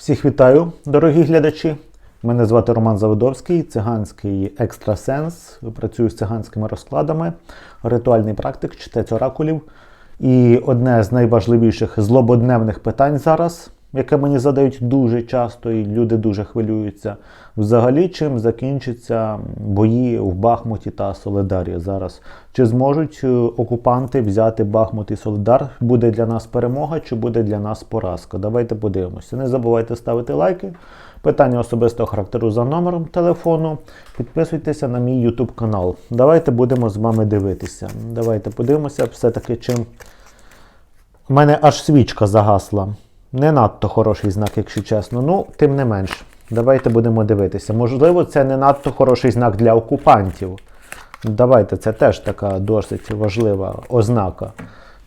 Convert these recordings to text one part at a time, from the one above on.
Всіх вітаю, дорогі глядачі. Мене звати Роман Заводовський, циганський екстрасенс. Працюю з циганськими розкладами, ритуальний практик, читець оракулів. І одне з найважливіших злободневних питань зараз, яке мені задають дуже часто, і люди дуже хвилюються. Взагалі, чим закінчаться бої в Бахмуті та Соледарі зараз? Чи зможуть е, окупанти взяти Бахмут і Соледар? Буде для нас перемога, чи буде для нас поразка? Давайте подивимося. Не забувайте ставити лайки. Питання особистого характеру за номером телефону. Підписуйтеся на мій YouTube канал. Давайте будемо з вами дивитися. Давайте подивимося, все-таки чим. У мене аж свічка загасла. Не надто хороший знак, якщо чесно. Ну, тим не менш. Давайте будемо дивитися. Можливо, це не надто хороший знак для окупантів. Давайте, це теж така досить важлива ознака.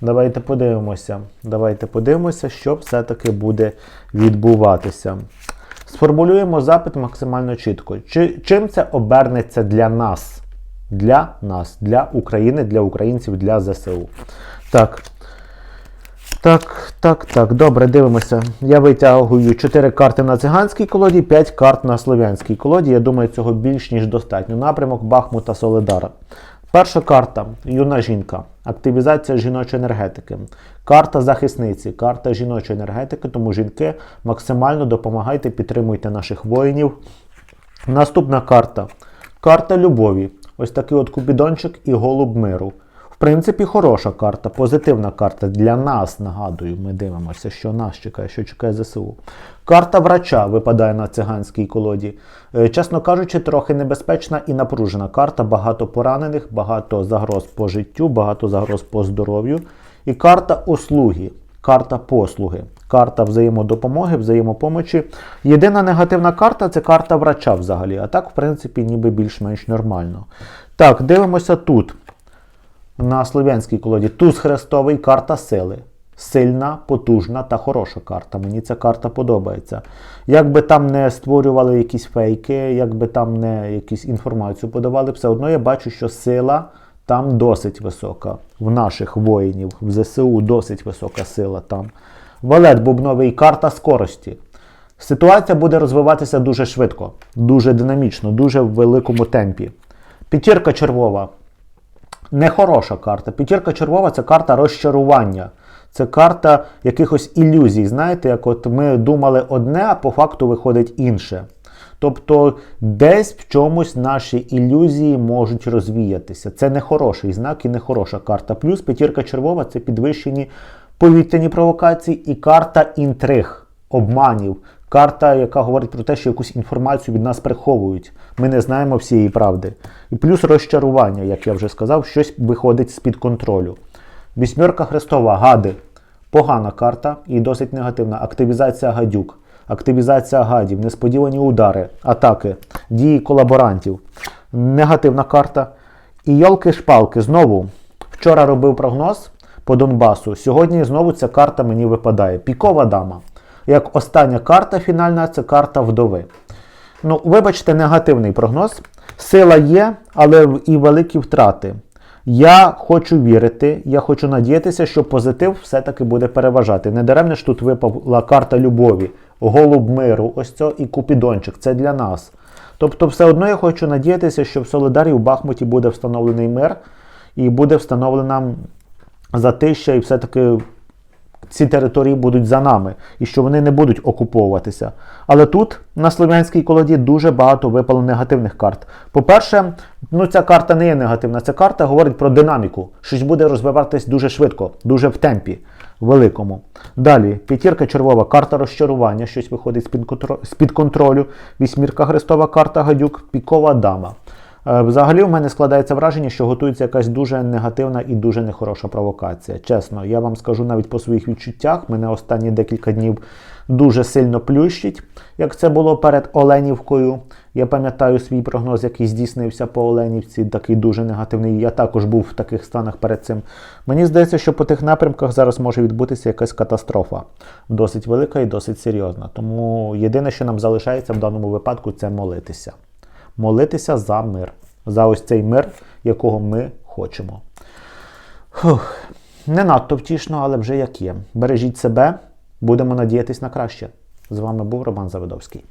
Давайте подивимося. Давайте подивимося, що все-таки буде відбуватися. Сформулюємо запит максимально чітко. Чи, чим це обернеться для нас? Для нас, для України, для українців, для ЗСУ. Так. Так, так, так. Добре, дивимося. Я витягую 4 карти на циганській колоді, 5 карт на слов'янській колоді. Я думаю, цього більш ніж достатньо. Напрямок Бахмута Соледара. Перша карта юна жінка. Активізація жіночої енергетики. Карта захисниці, карта жіночої енергетики. Тому жінки максимально допомагайте, підтримуйте наших воїнів. Наступна карта. Карта любові. Ось такий от кубідончик і голуб миру. Принципі, хороша карта, позитивна карта для нас. Нагадую, ми дивимося, що нас чекає, що чекає ЗСУ. Карта врача випадає на циганській колоді. Е, Чесно кажучи, трохи небезпечна і напружена карта. Багато поранених, багато загроз по життю, багато загроз по здоров'ю. І карта услуги, карта послуги, карта взаємодопомоги, взаємопомочі. Єдина негативна карта це карта врача взагалі. А так, в принципі, ніби більш-менш нормально. Так, дивимося тут на слов'янській колоді. Туз хрестовий карта сили. Сильна, потужна та хороша карта. Мені ця карта подобається. Як би там не створювали якісь фейки, як би там не якусь інформацію подавали, все одно я бачу, що сила там досить висока. В наших воїнів, в ЗСУ досить висока сила там. Валет бубновий карта скорості. Ситуація буде розвиватися дуже швидко, дуже динамічно, дуже в великому темпі. П'ятірка червова нехороша карта. П'ятірка червова це карта розчарування. Це карта якихось ілюзій. Знаєте, як от ми думали одне, а по факту виходить інше. Тобто десь в чомусь наші ілюзії можуть розвіятися. Це не хороший знак і не хороша карта. Плюс п'ятірка червова це підвищені повітряні провокації і карта інтриг, обманів. Карта, яка говорить про те, що якусь інформацію від нас приховують. Ми не знаємо всієї правди. І плюс розчарування, як я вже сказав, щось виходить з-під контролю. Вісьмерка Хрестова, гади. Погана карта і досить негативна. Активізація гадюк, активізація гадів, несподівані удари, атаки, дії колаборантів. Негативна карта. І йолки-шпалки. Знову вчора робив прогноз по Донбасу. Сьогодні знову ця карта мені випадає. Пікова дама. Як остання карта фінальна, це карта вдови. Ну, вибачте, негативний прогноз. Сила є, але і великі втрати. Я хочу вірити, я хочу надіятися, що позитив все-таки буде переважати. Недаремно ж тут випала карта любові, голуб миру, ось це і купідончик. Це для нас. Тобто, все одно я хочу надіятися, що в Солидарі в Бахмуті буде встановлений мир і буде встановлена затища, і все-таки ці території будуть за нами і що вони не будуть окуповуватися. Але тут на слов'янській колоді дуже багато випало негативних карт. По-перше, ну ця карта не є негативна. Ця карта говорить про динаміку. Щось буде розвиватись дуже швидко, дуже в темпі великому. Далі, п'ятірка червова, карта розчарування, щось виходить з-під контролю. Вісьмірка хрестова карта гадюк, пікова дама. Е, Взагалі, в мене складається враження, що готується якась дуже негативна і дуже нехороша провокація. Чесно, я вам скажу навіть по своїх відчуттях. Мене останні декілька днів дуже сильно плющить, як це було перед Оленівкою. Я пам'ятаю свій прогноз, який здійснився по Оленівці, такий дуже негативний. Я також був в таких станах перед цим. Мені здається, що по тих напрямках зараз може відбутися якась катастрофа, досить велика і досить серйозна. Тому єдине, що нам залишається в даному випадку, це молитися молитися за мир, за ось цей мир, якого ми хочемо. Фух. Не надто втішно, але вже як є. Бережіть себе, будемо надіятись на краще. З вами був Роман Завидовський.